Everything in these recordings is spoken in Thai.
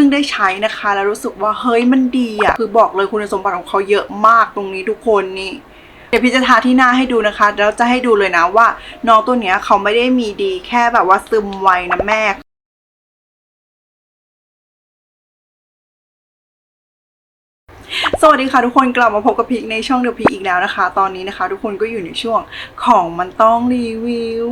พิ่งได้ใช้นะคะ แล้วรู้สึกว่าเฮ้ยมันดีอะคือบอกเลยคุณสมบัติของเขาเยอะมากตรงนี้ทุกคนนี่เดี๋ยวพี่จะทาที่หน้าให้ดูนะคะ แล้วจะให้ดูเลยนะว่าน้องตัวเนี้ยเขาไม่ได้มีดีแค่แบบว่าซึมไวนะแม่สวัสดีค่ะทุกคนกลับมาพบกับพีคในช่องเดอะพีอีกแล้วนะคะ ตอนนี้นะคะ ทุกคนก็อยู่ในช่วงของมันต้องรีวิว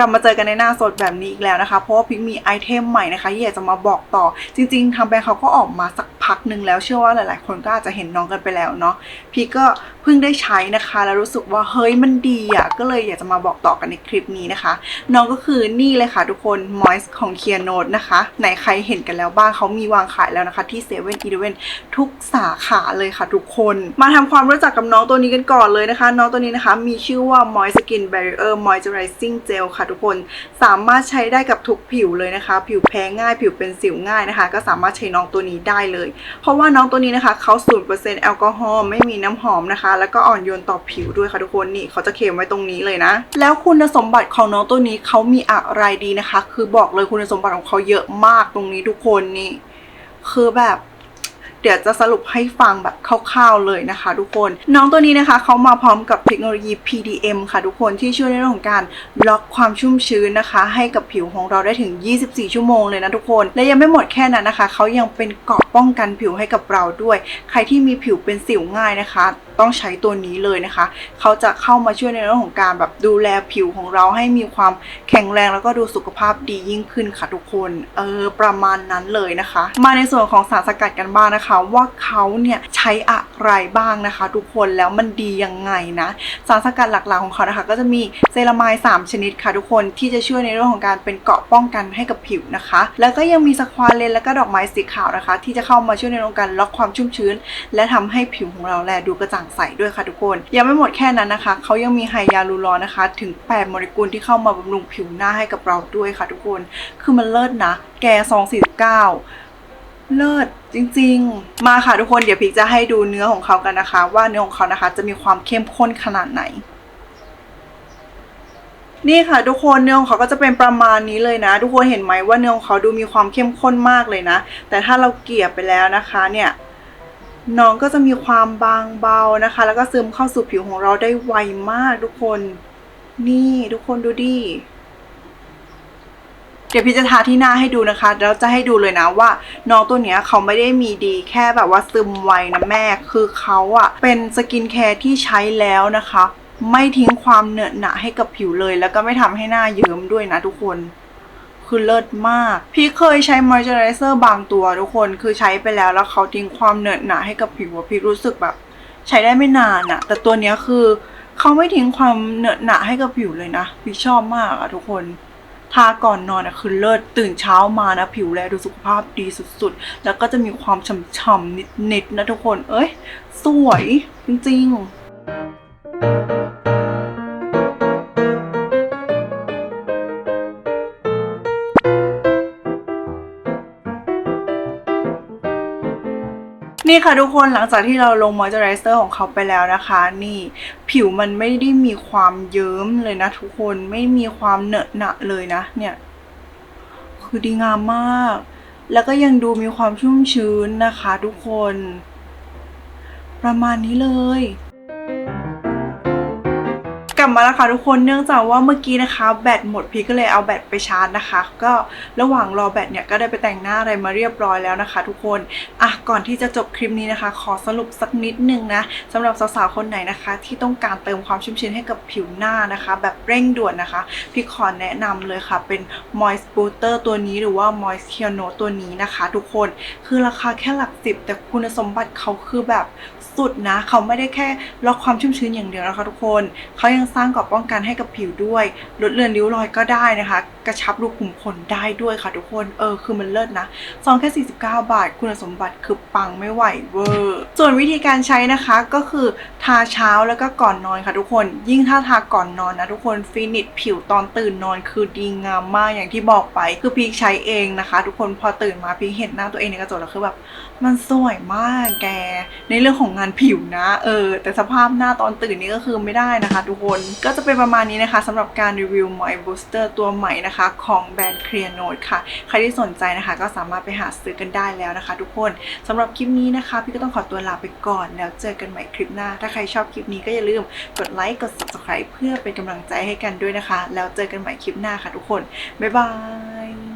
ลับมาเจอกันในหน้าสดแบบนี้อีกแล้วนะคะ เพราะว่าพิกมีไอเทมใหม่นะคะที่อยากจะมาบอกต่อ จริง ๆทำไปเขาก็ออกมาสักพักหนึ่งแล้วเชื่อว่าหลายๆ คนก็อาจจะเห็นน้องกันไปแล้วเนาะพีคก็เพิ่งได้ใช้นะคะ แล้วรู้สึกว่าเฮ้ยมันดีอะก็เลยอยากจะมาบอกต่อกันในคลิปนี้นะคะ น้องก็คือนี่เลยค่ะทุกคน Moist ของ k e a n o t e นะคะไหนใครเห็นกันแล้วบ้างเขามีวางขายแล้วนะคะ ที่7 e เ e ่ e อทุกสาขาเลยค่ะทุกคน มาทำความรู้จักกับน้องตัวนี้กันก่อนเลยนะคะ น้องตัวนี้นะคะ มีชื่อว่า Moist Skin Barrier Moisturizing Gel ค่ะทุกคนสามารถใช้ได้กับทุกผิวเลยนะคะ ผิวแพ้ง่าย ผิวเป็นสิวง่ายนะคะ ก็สามารถใช้น้องตัวนี้ได้เลย เพราะว่าน้องตัวนี้นะคะเขา0%แอลกอฮอล์ไม่มีน้ำหอมนะคะ แล้วก็อ่อนโยนต่อผิวด้วยค่ะทุกคนนี่เขาจะเขียนไว้ตรงนี้เลยนะ แล้วคุณสมบัติของน้องตัวนี้เขามีอะไรดีนะคะ คือบอกเลยคุณสมบัติของเขาเยอะมากตรงนี้ทุกคนนี่คือแบบ เดี๋ยวจะสรุปให้ฟังแบบคร่าวๆเลยนะคะ ทุกคน น้องตัวนี้นะคะเขามาพร้อมกับเทคโนโลยี PDM ค่ะทุกคนที่ช่วยในเรื่องของการล็อกความชุ่มชื้นนะคะ ให้กับผิวของเราได้ถึง 24 ชั่วโมงเลยนะทุกคน และยังไม่หมดแค่นั้นนะคะเขายังเป็นเกราะป้องกันผิวให้กับเราด้วย ใครที่มีผิวเป็นสิวง่ายนะคะ ต้องใช้ตัวนี้เลยนะคะ เขาจะเข้ามาช่วยในเรื่องของการแบบดูแลผิวของเราให้มีความแข็งแรงแล้วก็ดูสุขภาพดียิ่งขึ้นค่ะทุกคนเออประมาณนั้นเลยนะคะ มาในส่วนของสารสกัดกันบ้างนะคะ ว่าเขาเนี่ยใช้อะไรบ้างนะคะ ทุกคนแล้วมันดียังไงนะ สารสกัดหลักๆของเขานะคะ ก็จะมีเซรามาย3ชนิดค่ะทุกคนที่จะช่วยในเรื่องของการเป็นเกราะป้องกันให้กับผิวนะคะ แล้วก็ยังมีสควาเลนและก็ดอกไม้สีขาวนะคะ ที่จะเข้ามาช่วยในเรื่องของการล็อกความชุ่มชื้น และทำให้ผิวของเราแลดูกระจ่างใสด้วยค่ะทุกคน ยังไม่หมดแค่นั้นนะคะ เขายังมีไฮยาลูรอนนะคะ ถึง 8 โมเลกุลที่เข้ามาบำรุงผิวหน้าให้กับเราด้วยค่ะทุกคน คือมันเลิศนะ แกซอง49เลิศจริงๆ มาค่ะทุกคนเดี๋ยวพิกจะให้ดูเนื้อของเขากันนะคะ ว่าเนื้อของเขานะคะ จะมีความเข้มข้นขนาดไหน นี่ค่ะทุกคนเนื้อของเขาก็จะเป็นประมาณนี้เลยนะ ทุกคนเห็นไหมว่าเนื้อของเขาดูมีความเข้มข้นมากเลยนะ แต่ถ้าเราเกลี่ยไปแล้วนะคะเนี่ย น้องก็จะมีความบางเบานะคะ แล้วก็ซึมเข้าสู่ผิวของเราได้ไวมากทุกคน นี่ทุกคนดูดิเดี๋ยวพี่จะทาที่หน้าให้ดูนะคะ แล้วจะให้ดูเลยนะว่า น้องตัวเนี้ยเขาไม่ได้มีดีแค่แบบว่าซึมไวนะแม่ คือเขาอะเป็นสกินแคร์ที่ใช้แล้วนะคะ ไม่ทิ้งความเหนอะหนะให้กับผิวเลย แล้วก็ไม่ทำให้หน้าเยิ้มด้วยนะทุกคน คือเลิศมาก พี่เคยใช้มอยเจอไรเซอร์บางตัวทุกคนคือใช้ไปแล้วแล้วเขาทิ้งความเหนอะหนะให้กับผิวพี่รู้สึกแบบ ใช้ได้ไม่นานอะแต่ตัวเนี้ยคือเขาไม่ทิ้งความเหนอะหนะให้กับผิวเลยนะ พี่ชอบมากอะทุกคนทาก่อนนอนอะคือเลิศตื่นเช้ามานะผิวแลดูสุขภาพดีสุดๆ แล้วก็จะมีความฉ่ำๆนิดๆนะทุกคน เอ้ย สวยจริงๆ นี่ค่ะทุกคนหลังจากที่เราลงมอยเจอไรเซอร์ของเขาไปแล้วนะคะ นี่ผิวมันไม่ได้มีความเยิ้มเลยนะทุกคนไม่มีความเหนอะหนะเลยนะ เนี่ย คือดีงามมาก แล้วก็ยังดูมีความชุ่มชื้นนะคะ ทุกคน ประมาณนี้เลย กลับมาแล้วค่ะทุกคนเนื่องจากว่าเมื่อกี้นะคะ แบตหมดพี่ก็เลยเอาแบตไปชาร์จนะคะ ก็ระหว่างรอแบตเนี่ยก็ได้ไปแต่งหน้าอะไรมาเรียบร้อยแล้วนะคะ ทุกคนอะก่อนที่จะจบคลิปนี้นะคะ ขอสรุปสักนิดนึงนะสำหรับสาวๆคนไหนนะคะ ที่ต้องการเติมความชุ่มชื้นให้กับผิวหน้านะคะ แบบเร่งด่วนนะคะ พี่ขอแนะนำเลยค่ะ เป็น Moist Booster ตัวนี้หรือว่า Moist k e o n o ตัวนี้นะคะ ทุกคนคือราคาแค่หลักสิบแต่คุณสมบัติเขาคือแบบสุดนะ เขาไม่ได้แค่ล็อกความชุ่มชื้นอย่างเดียวนะคะ ทุกคนเขายังสร้างเกราะป้องกันให้กับผิวด้วย ลดเลือนริ้วรอยก็ได้นะคะ กระชับรูขุมขนได้ด้วยค่ะทุกคน เออ คือมันเลิศนะ ซองแค่ 49 บาท คุณสมบัติคือปังไม่ไหวเวอร์ ส่วนวิธีการใช้นะคะก็คือทาเช้าแล้วก็ก่อนนอนค่ะทุกคน ยิ่งถ้าทาก่อนนอนนะทุกคนฟินิชผิวตอนตื่นนอนคือดีงามมากอย่างที่บอกไป คือพีคใช้เองนะคะ ทุกคนพอตื่นมาพีคเห็นหน้าตัวเองในกระจกแล้วคือแบบ มันสวยมากแก ในเรื่องของงานผิวนะ เออ แต่สภาพหน้าตอนตื่นนี่ก็คือไม่ได้นะคะทุกคน ก็จะเป็นประมาณนี้นะคะสำหรับการรีวิว My Booster ตัวใหม่นะคะ ของแบรนด์ Clear Note ค่ะ ใครที่สนใจนะคะ ก็สามารถไปหาซื้อกันได้แล้วนะคะ ทุกคนสำหรับคลิปนี้นะคะ พี่ก็ต้องขอตัวลาไปก่อน แล้วเจอกันใหม่คลิปหน้า ถ้าใครชอบคลิปนี้ก็อย่าลืมกดไลค์กด subscribe เพื่อเป็นกำลังใจให้กันด้วยนะคะ แล้วเจอกันใหม่คลิปหน้าค่ะทุกคนบ๊ายบาย